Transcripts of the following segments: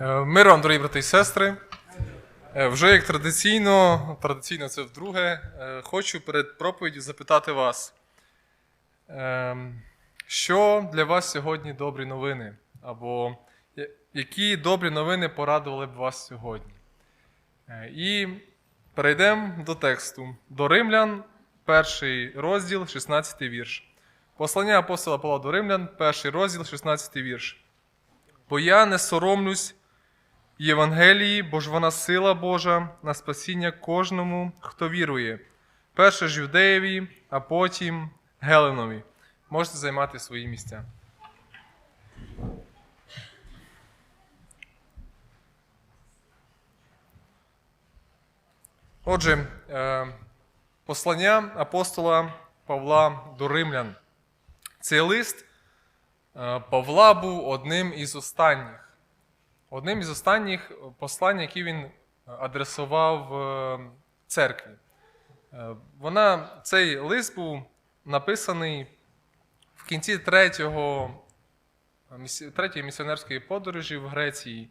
Е, Мир вам, дорогі брати і сестри. Е, Вже як традиційно, традиційно це вдруге, е, хочу перед проповіддю запитати вас, що для вас сьогодні добрі новини? Або які добрі новини порадували б вас сьогодні? І перейдемо до тексту. До Римлян, перший розділ, 16 вірш. Послання апостола Павла до Римлян, перший розділ, 16 вірш. Бо я не соромлюсь Євангелії, бо ж вона сила Божа на спасіння кожному, хто вірує. Перше ж юдеєві, а потім Геленові. Можете займати свої місця. Отже, е, послання апостола Павла до Римлян. Цей лист е, Павла був одним із останніх. Одним із останніх послань, які він адресував е, церкві. Е, Вона, цей лист був написаний в кінці третього, третьої місіонерської подорожі в Греції.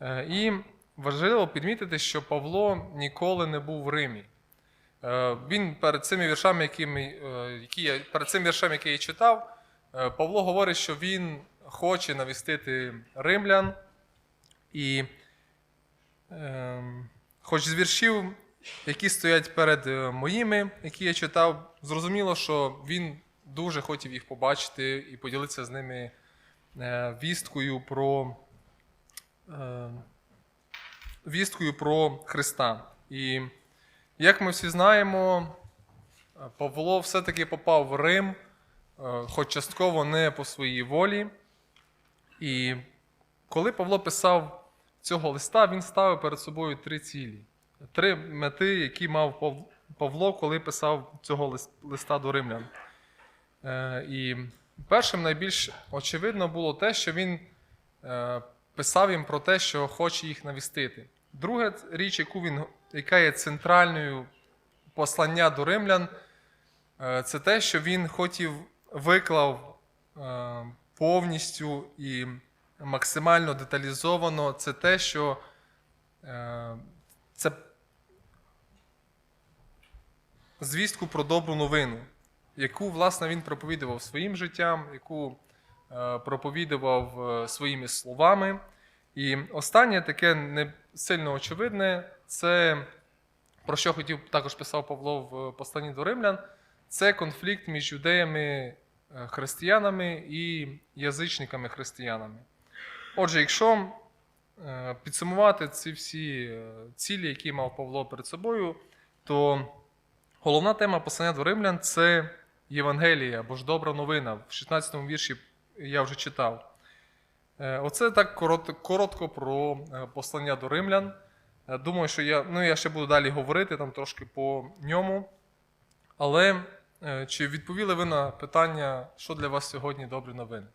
Е, І важливо підмітити, що Павло ніколи не був в Римі. Е, Він перед цими віршами, е, які я, перед цим віршем, який я читав, е, Павло говорить, що він хоче навістити римлян. І ем, хоч з віршів, які стоять перед е, моїми, які я читав, зрозуміло, що він дуже хотів їх побачити і поділитися з ними е, вісткою про, е, вісткою про Христа. І як ми всі знаємо, е, Павло все-таки попав в Рим, е, хоч частково не по своїй волі. І коли Павло писав цього листа, він ставив перед собою три цілі, три мети, які мав Павло, коли писав цього листа до римлян. Е, І першим найбільш очевидно було те, що він е, писав їм про те, що хоче їх навістити. Друга річ, яку він, яка є центральною послання до римлян, е, це те, що він хотів виклав повністю і максимально деталізовано, це те, що е, це звістку про добру новину, яку, власне, він проповідував своїм життям, яку е, проповідував е, своїми словами. І останнє таке не сильно очевидне, це про що хотів також писав Павло в посланні до римлян, це конфлікт між юдеями е, християнами і язичниками-християнами. Отже, якщо е, підсумувати ці всі е, цілі, які мав Павло перед собою, то головна тема послання до римлян це Євангелія або ж добра новина. В 16 му вірші я вже читав. Е, Оце так коротко, про послання до римлян. Думаю, що я, ну, я ще буду далі говорити там трошки по ньому. Але чи відповіли ви на питання, що для вас сьогодні добрі новини?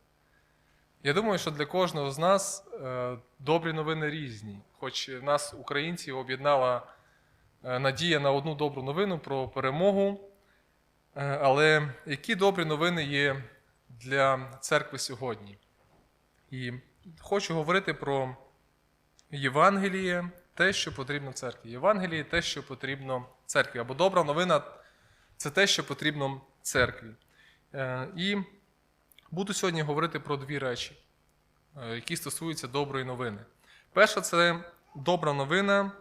Я думаю, що для кожного з нас е, добрі новини різні. Хоч нас, українців, об'єднала е, надія на одну добру новину про перемогу. Е, Але які добрі новини є для церкви сьогодні? І хочу говорити про Євангеліє, те, що потрібно церкві. Євангеліє те, що потрібно церкві. Або добра новина це те, що потрібно церкві. І буду сьогодні говорити про дві речі, е, які стосуються доброї новини. Перша це добра новина,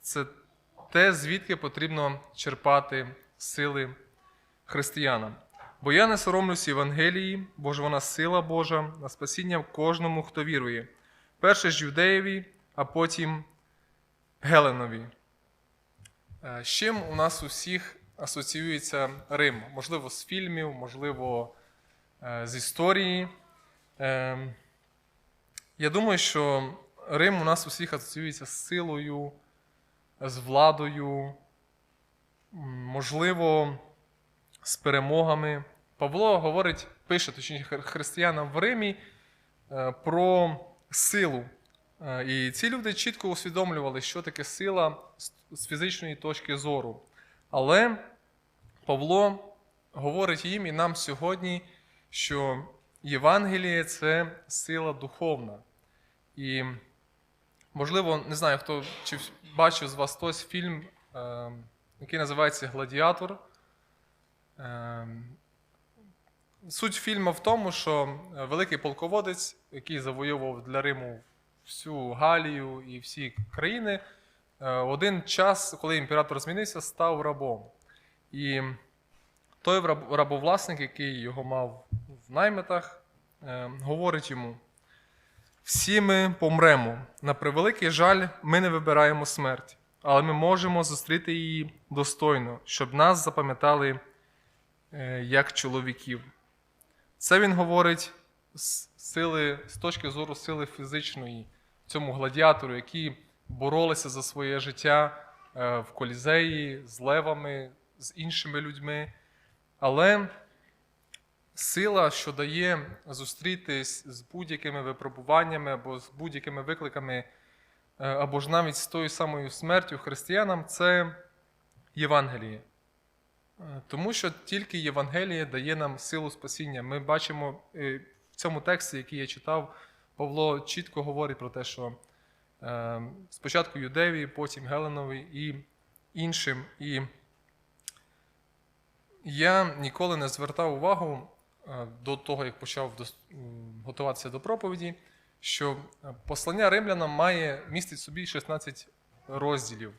це те, звідки потрібно черпати сили християнам. Бо я не соромлюсь Євангелії, бо ж вона сила Божа на спасіння кожному, хто вірує. Перше ж юдеєві, а потім Геленові. Е, З чим у нас у всіх асоціюється Рим? Можливо, з фільмів, можливо, з історії. Е, Я думаю, що Рим у нас усіх асоціюється з силою, з владою, можливо, з перемогами. Павло говорить, пише точніше християнам в Римі е, про силу. Е, І ці люди чітко усвідомлювали, що таке сила з фізичної точки зору. Але Павло говорить їм і нам сьогодні, що Євангеліє це сила духовна. І, можливо, не знаю, хто чи бачив з вас хтось фільм, е, який називається Гладіатор. Е, Суть фільму в тому, що великий полководець, який завоював для Риму всю Галію і всі країни, е, один час, коли імператор змінився, став рабом. І той рабовласник, який його мав в наймитах, е, говорить йому: всі ми помремо. На превеликий жаль, ми не вибираємо смерть, але ми можемо зустріти її достойно, щоб нас запам'ятали е, як чоловіків. Це він говорить з сили, з точки зору сили фізичної, цьому гладіатору, які боролися за своє життя е, в колізеї з левами, з іншими людьми. Але сила, що дає зустрітись з будь-якими випробуваннями або з будь-якими викликами, е, або ж навіть з тою самою смертю християнам, це Євангеліє. Е, Тому що тільки Євангеліє дає нам силу спасіння. Ми бачимо е, в цьому тексті, який я читав, Павло чітко говорить про те, що спочатку Юдеві, потім Геленові і іншим. І я ніколи не звертав увагу до того, як почав готуватися до проповіді, що е, послання римлянам має містить в собі 16 розділів.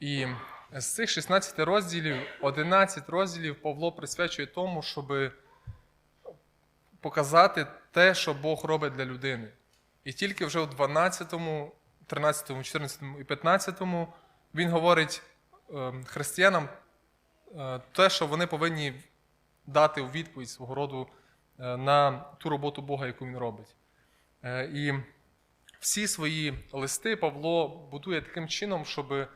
І з цих 16 розділів, 11 розділів Павло присвячує тому, щоб показати те, що Бог робить для людини. І тільки вже у 12, 13, 14 і 15 він говорить е, християнам е, те, що вони повинні дати у відповідь свого роду е, на ту роботу Бога, яку він робить. Е, І всі свої листи Павло будує таким чином, щоб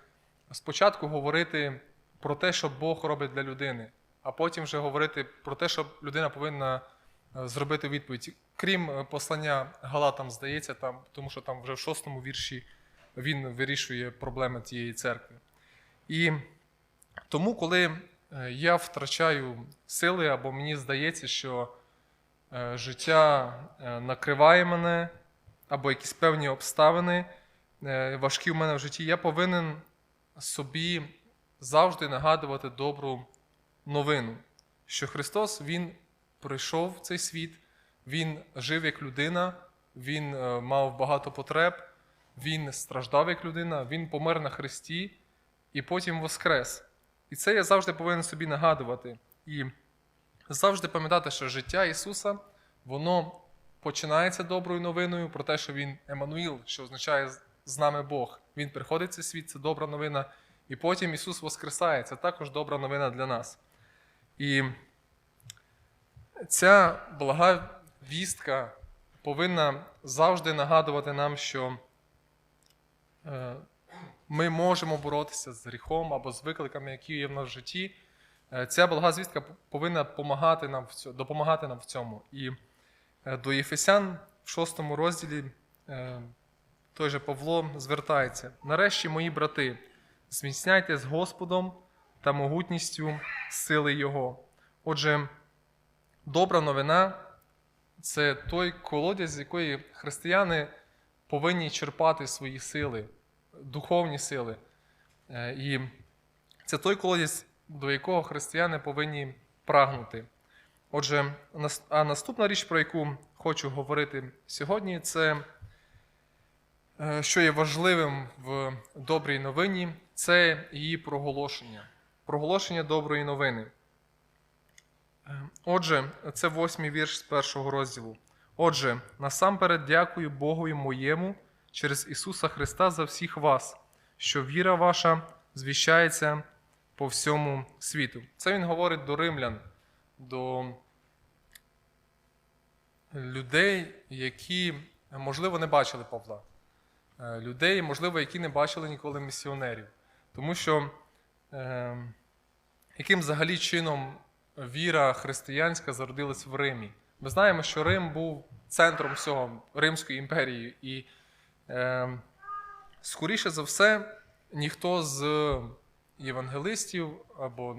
спочатку говорити про те, що Бог робить для людини, а потім вже говорити про те, що людина повинна е, зробити відповідь. Крім послання Галатам, здається, там, тому що там вже в шостому вірші він вирішує проблеми тієї церкви. І тому, коли я втрачаю сили, або мені здається, що е, життя е, накриває мене, або якісь певні обставини е, важкі в мене в житті, я повинен собі завжди нагадувати добру новину, що Христос Він прийшов в цей світ, Він жив як людина, Він е, мав багато потреб, Він страждав як людина, Він помер на Христі і потім воскрес. І це я завжди повинен собі нагадувати. І завжди пам'ятати, що життя Ісуса, воно починається доброю новиною про те, що Він Еммануїл, що означає з нами Бог. Він приходить в цей світ, це добра новина. І потім Ісус воскресає. Це також добра новина для нас. І ця блага вістка повинна завжди нагадувати нам, що е, ми можемо боротися з гріхом або з викликами, які є в нас в житті. Е, Ця блага звістка повинна допомагати нам в цьому, допомагати нам в цьому. І е, до Єфесян в шостому розділі е, той же Павло звертається: нарешті, мої брати, зміцняйте з Господом та могутністю сили Його. Отже, добра новина це той колодязь, з якої християни повинні черпати свої сили, духовні сили. Е, І це той колодязь, до якого християни повинні прагнути. Отже, а наступна річ, про яку хочу говорити сьогодні, це е, що є важливим в добрій новині, це її проголошення. Проголошення доброї новини. Е, Отже, це восьмий вірш з першого розділу. Отже, насамперед дякую Богові моєму через Ісуса Христа за всіх вас, що віра ваша звіщається по всьому світу. Це він говорить до римлян, до людей, які, можливо, не бачили Павла. Е, Людей, можливо, які не бачили ніколи місіонерів. Тому що е, яким взагалі чином віра християнська зародилась в Римі? Ми знаємо, що Рим був центром всього Римської імперії, і скоріше за все, ніхто з євангелистів, або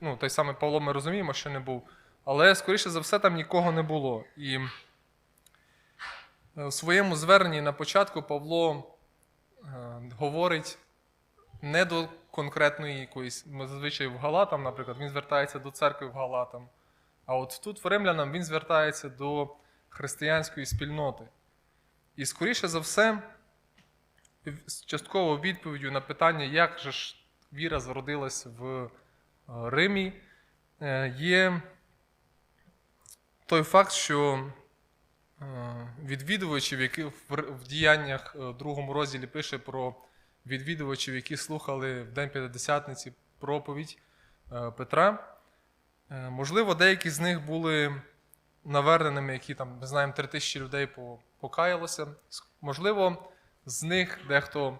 ну, той самий Павло, ми розуміємо, що не був, але скоріше за все там нікого не було. І Е, У своєму зверненні на початку Павло е, говорить не до конкретної якоїсь, ми зазвичай в Галатам, наприклад, він звертається до церкви в Галатам. А от тут в Римлянам він звертається до християнської спільноти. І скоріше за все, частково відповіддю на питання, як же ж віра зародилась в е, Римі, е, є той факт, що е, відвідувачів, які в р- в другому розділі пише про відвідувачів, які слухали в День П'ятидесятниці проповідь Петра. Можливо, деякі з них були наверненими, які там, ми знаємо, три тисячі людей покаялося. Можливо, з них дехто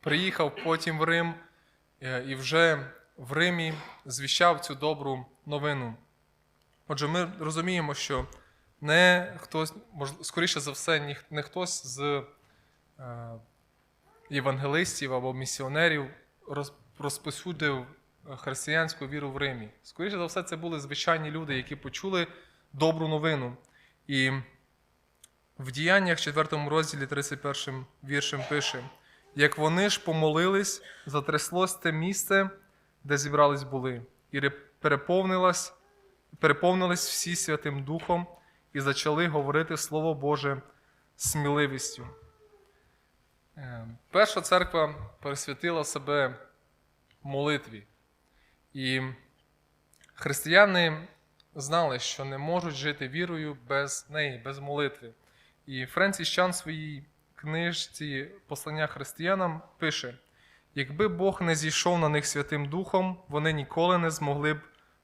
приїхав потім в Рим е, і вже в Римі звіщав цю добру новину. Отже, ми розуміємо, що не хтось, скоріше за все, не хтось з е, євангелистів або місіонерів роз- розповсюдив е, християнську віру в Римі. Скоріше за все, це були звичайні люди, які почули добру новину. І в діяннях 4 розділі 31 віршем пише: як вони ж помолились, затряслось те місце, де зібрались були, і переповнились всі Святим Духом і почали говорити Слово Боже сміливістю. Е, Перша церква присвятила себе молитві. І християни знали, що не можуть жити вірою без неї, без молитви. І Френсіс Чан в своїй книжці Послання християнам пише: якби Бог не зійшов на них Святим Духом, вони ніколи не змогли б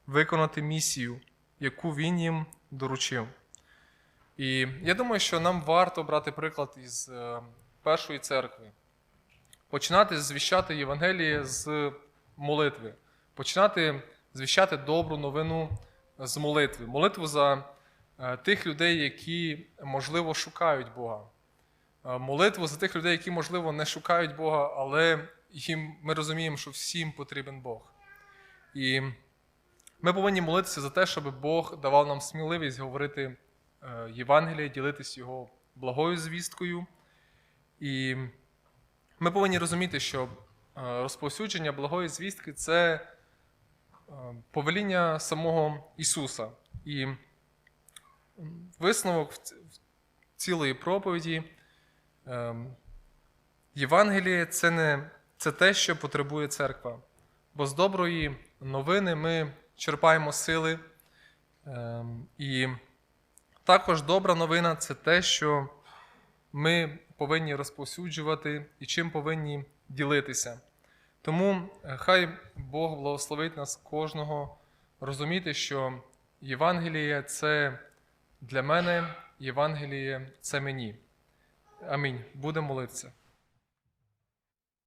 виконати місію, яку він їм доручив. І я думаю, що нам варто брати приклад із е, першої церкви, починати звіщати Євангеліє з молитви, починати звіщати добру новину з молитви, молитву за е, тих людей, які, можливо, шукають Бога. Е, Молитву за тих людей, які, можливо, не шукають Бога, але їм, ми розуміємо, що всім потрібен Бог. І ми повинні молитися за те, щоб Бог давав нам сміливість говорити е, Євангеліє, ділитись його благою звісткою. І ми повинні розуміти, що розповсюдження благої звістки це повеління самого Ісуса. І висновок цілої проповіді. ем, Євангеліє це не це те, що потребує церква. Бо з доброї новини ми черпаємо сили. ем, І також добра новина це те, що ми повинні розповсюджувати і чим повинні ділитися. Тому е, хай Бог благословить нас кожного розуміти, що Євангеліє це для мене, Євангеліє це мені. Амінь. Будемо молитися.